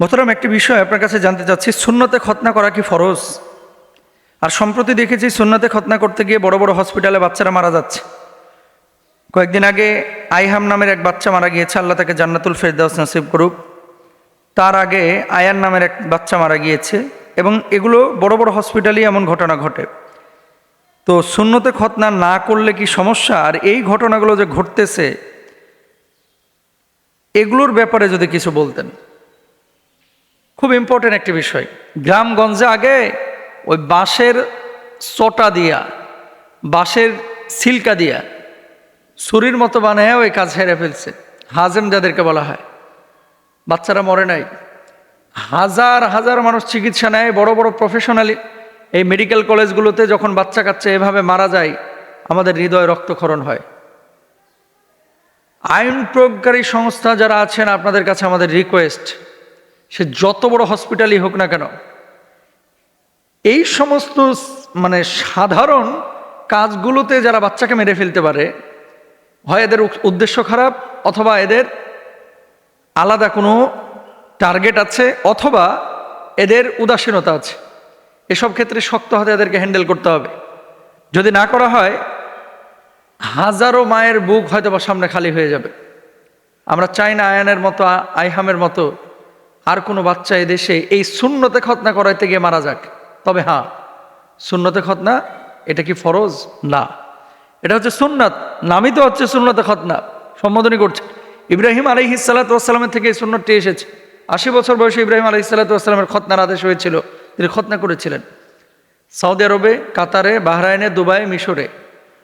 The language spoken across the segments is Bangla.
মোহতারাম, একটি বিষয় আপনার কাছে জানতে চাচ্ছি, সুন্নতে খতনা করা কি ফরজ? আর সম্প্রতি দেখেছি, সুন্নতে খতনা করতে গিয়ে বড় বড় হসপিটালে বাচ্চারা মারা যাচ্ছে। কয়েকদিন আগে আইহাম নামের এক বাচ্চা মারা গিয়েছে, আল্লাহ তাকে জান্নাতুল ফেরদাউস নসিব করুক। তার আগে আয়ান নামের এক বাচ্চা মারা গিয়েছে, এবং এগুলো বড় বড় হসপিটালেই এমন ঘটনা ঘটে। তো শূন্যতে খতনা না করলে কি সমস্যা? আর এই ঘটনাগুলো যে ঘটতেছে, এগুলোর ব্যাপারে যদি কিছু বলতেন। খুব ইম্পর্টেন্ট একটি বিষয়। গ্রামগঞ্জে আগে ওই বাঁশের চটা দিয়া, বাঁশের সিলকা দিয়া ছুরির মতো বানায় ওই কাজ হেরে ফেলছে। হাজেম যাদেরকে বলা হয়। বাচ্চারা মরে নাই। হাজার হাজার মানুষ চিকিৎসা নেয়, বড় বড় প্রফেশনালি এই মেডিকেল কলেজগুলোতে যখন বাচ্চা কাচ্চা এভাবে মারা যায়, আমাদের হৃদয় রক্তক্ষরণ হয়। আইন প্রয়োগকারী সংস্থা যারা আছেন, আপনাদের কাছে আমাদের রিকোয়েস্ট সে যত বড় হসপিটালই হোক না কেন, এই সমস্ত মানে সাধারণ কাজগুলোতে যারা বাচ্চাকে মেরে ফেলতে পারে, হয় এদের উদ্দেশ্য খারাপ অথবা এদের আলাদা কোনো টার্গেট আছে অথবা এদের উদাসীনতা আছে। এসব ক্ষেত্রে শক্ত হাতে এদেরকে হ্যান্ডেল করতে হবে। যদি না করা হয়, হাজারো মায়ের বুক হয়তো বা সামনে খালি হয়ে যাবে। আমরা চাই না আয়ানের মতো আইহামের মতো আর কোনো বাচ্চা এদেশে এই শূন্যতে খতনা করাইতে গিয়ে মারা যাক? তবে হ্যাঁ শূন্যতে খতনা এটা কি ফরজ? না। এটা হচ্ছে সুন্নাত, নামই তো হচ্ছে সুন্নতে খতনা সম্বোধনী করছে। ইব্রাহিম আলহি সাল্লাতামের থেকে এই সুন্নতটি এসেছে। আশি বছর বয়সে ইব্রাহিম আলহি সাল্লাতামের খতনার আদেশ হয়েছিল। তিনি খতনা করেছিলেন। সৌদি আরবে, কাতারে, বাহরাইনে, দুবাই, মিশরে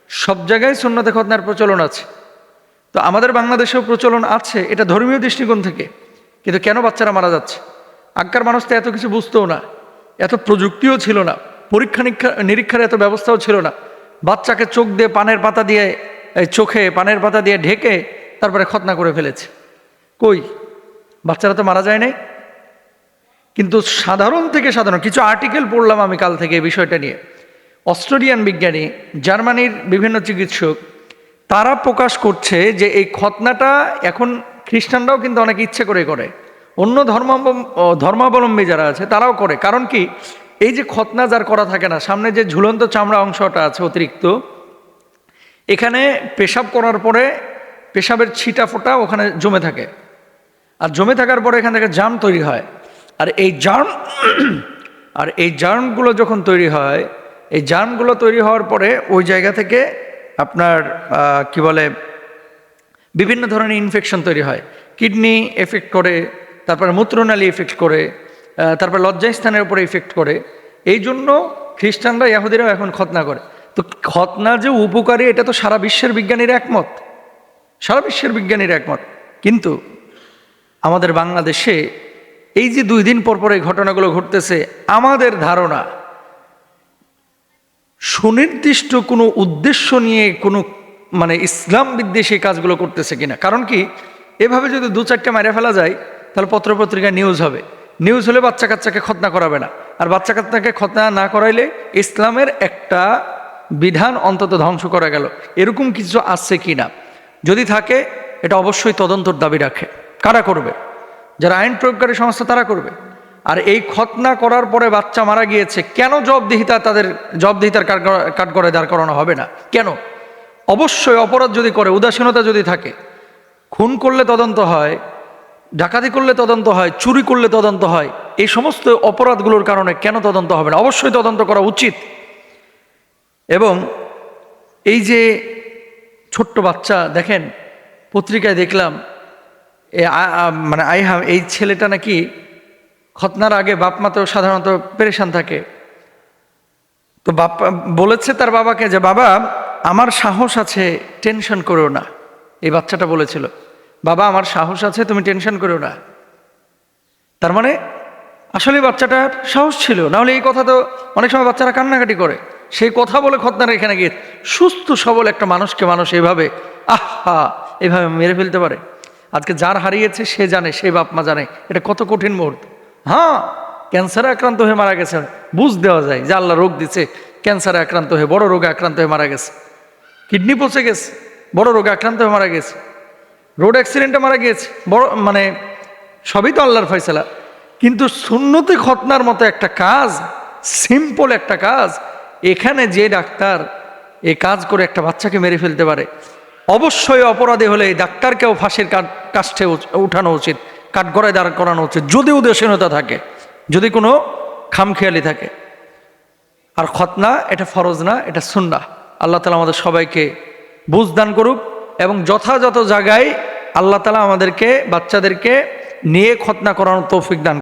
সব জায়গায় সুন্নতে খতনার প্রচলন আছে। তো আমাদের বাংলাদেশেও প্রচলন আছে, এটা ধর্মীয় দৃষ্টিকোণ থেকে। কিন্তু কেন বাচ্চারা মারা যাচ্ছে? আগকার মানুষ তো এত কিছু বুঝতেও না। এত প্রযুক্তিও ছিল না। পরীক্ষা নিরীক্ষা নিরীক্ষার এত ব্যবস্থাও ছিল না। বাচ্চাকে চোখ দিয়ে পানের পাতা দিয়ে চোখে পানের পাতা দিয়ে ঢেকে তারপরে খতনা করে ফেলেছে। কই? বাচ্চারা তো মারা যায় নাই। কিন্তু সাধারণ থেকে সাধারণ, কিছু আর্টিকেল পড়লাম আমি কাল থেকে এই বিষয়টা নিয়ে। অস্ট্রেলিয়ান বিজ্ঞানী, জার্মানির বিভিন্ন চিকিৎসক, তারা প্রকাশ করছে যে এই খতনাটা এখন খ্রিস্টানরাও কিন্তু অনেক ইচ্ছে করে করে। অন্য ও, ধর্মাবলম্বী যারা আছে তারাও করে। কারণ কি? এই যে খতনা যার করা থাকে না সামনে যে ঝুলন্ত চামড়া অংশটা আছে অতিরিক্ত এখানে পেশাব করার পরে পেশাবের ছিটা ফোটা ওখানে জমে থাকে। আর জমে থাকার পরে এখান থেকে জার্ম তৈরি হয়। আর এই জার্ম আর এই জার্মগুলো যখন তৈরি হয় এই জার্মগুলো তৈরি হওয়ার পরে ওই জায়গা থেকে আপনার কি বলে বিভিন্ন ধরনের ইনফেকশন তৈরি হয়। কিডনি এফেক্ট করে, তারপরে মূত্রনালী এফেক্ট করে তারপর লজ্জাস্থানের উপরে ইফেক্ট করে। এই জন্য খ্রিস্টানরা, ইয়াহুদিরাও এখন খতনা করে। তো খতনা যে উপকারী, এটা তো সারা বিশ্বের বিজ্ঞানীর একমত। সারা বিশ্বের বিজ্ঞানীর একমত। কিন্তু আমাদের বাংলাদেশে এই যে দুই দিন পর পর এই ঘটনাগুলো ঘটতেছে, আমাদের ধারণা, সুনির্দিষ্ট কোনো উদ্দেশ্য নিয়ে কোনো মানে ইসলাম বিদ্বেষী কাজগুলো করতেছে কিনা? কারণ কি, এভাবে যদি দু চারটে মেরে ফেলা যায়, তাহলে পত্রপত্রিকা নিউজ হবে। নিউজ হলে বাচ্চা কাচ্চাকে খতনা করাবে না। আর বাচ্চা কাচ্চাকে খতনা না করাইলে ইসলামের একটা বিধান অন্তত ধ্বংস করা গেল। এরকম কিছু আসছে কি না যদি থাকে, এটা অবশ্যই তদন্তর দাবি রাখে। কারা করবে? যারা আইন প্রয়োগকারী সংস্থা, তারা করবে। আর এই খতনা করার পরে বাচ্চা মারা গিয়েছে, কেন জবদিহিতা তাদের জবদিহিতার কাঠ করে দাঁড় করানো হবে না? কেন? অবশ্যই অপরাধ যদি করে, উদাসীনতা যদি থাকে, খুন করলে তদন্ত হয়, ডাকাতি করলে তদন্ত হয়, চুরি করলে তদন্ত হয়, এই সমস্ত অপরাধগুলোর কারণে কেন তদন্ত হবে না? অবশ্যই তদন্ত করা উচিত। এবং এই যে ছোট্ট বাচ্চা, দেখেন, পত্রিকায় দেখলাম মানে আইহাম এই ছেলেটা নাকি খতনার আগে বাপ মা তো সাধারণত পেরেশান থাকে। তো বাপ, বলেছে তার বাবাকে যে, বাবা আমার সাহস আছে, টেনশন করো না। এই বাচ্চাটা বলেছিল, বাবা, আমার সাহস আছে, তুমি টেনশন করো না। তার মানে আসলে বাচ্চাটার সাহস ছিল। নাহলে এই কথা তো অনেক সময় বাচ্চারা কান্নাকাটি করে। সেই কথা বলে খতনার এখানে গিয়ে সুস্থ, সবল একটা মানুষকে মানুষ এভাবে, আহা! এভাবে মেরে ফেলতে পারে। আজকে যার হারিয়েছে, সে জানে, সে বাপ মা জানে, এটা কত কঠিন মুহূর্ত। হ্যাঁ ক্যান্সারে আক্রান্ত হয়ে মারা গেছে বুঝ দেওয়া যায় যে আল্লাহ রোগ দিছে, ক্যান্সারে আক্রান্ত হয়ে, বড় রোগে আক্রান্ত হয়ে মারা গেছে। কিডনি পচে গেছে, বড় রোগে আক্রান্ত হয়ে মারা গেছে, রোড অ্যাক্সিডেন্টে মারা গিয়েছে বড় মানে সবই তো আল্লাহর ফয়সালা। কিন্তু সুন্নতি খতনার মতো একটা কাজ সিম্পল একটা কাজ, এখানে যে ডাক্তার এ কাজ করে একটা বাচ্চাকে মেরে ফেলতে পারে, অবশ্যই অপরাধী হলে ডাক্তারকেও ফাঁসির কাষ্ঠে উঠানো উচিত, কাঠগড়ায় দাঁড় করানো উচিত, যদি উদাসীনতা থাকে, যদি কোনো খামখেয়ালি থাকে। আর খতনা এটা ফরজ না, এটা সুন্না আল্লাহ তালা আমাদের সবাইকে বুঝ দান করুক এবং যথাযথ জায়গায় আল্লাহ তালা আমাদেরকে, বাচ্চাদেরকে নিয়ে খতনা করানোর তৌফিক দান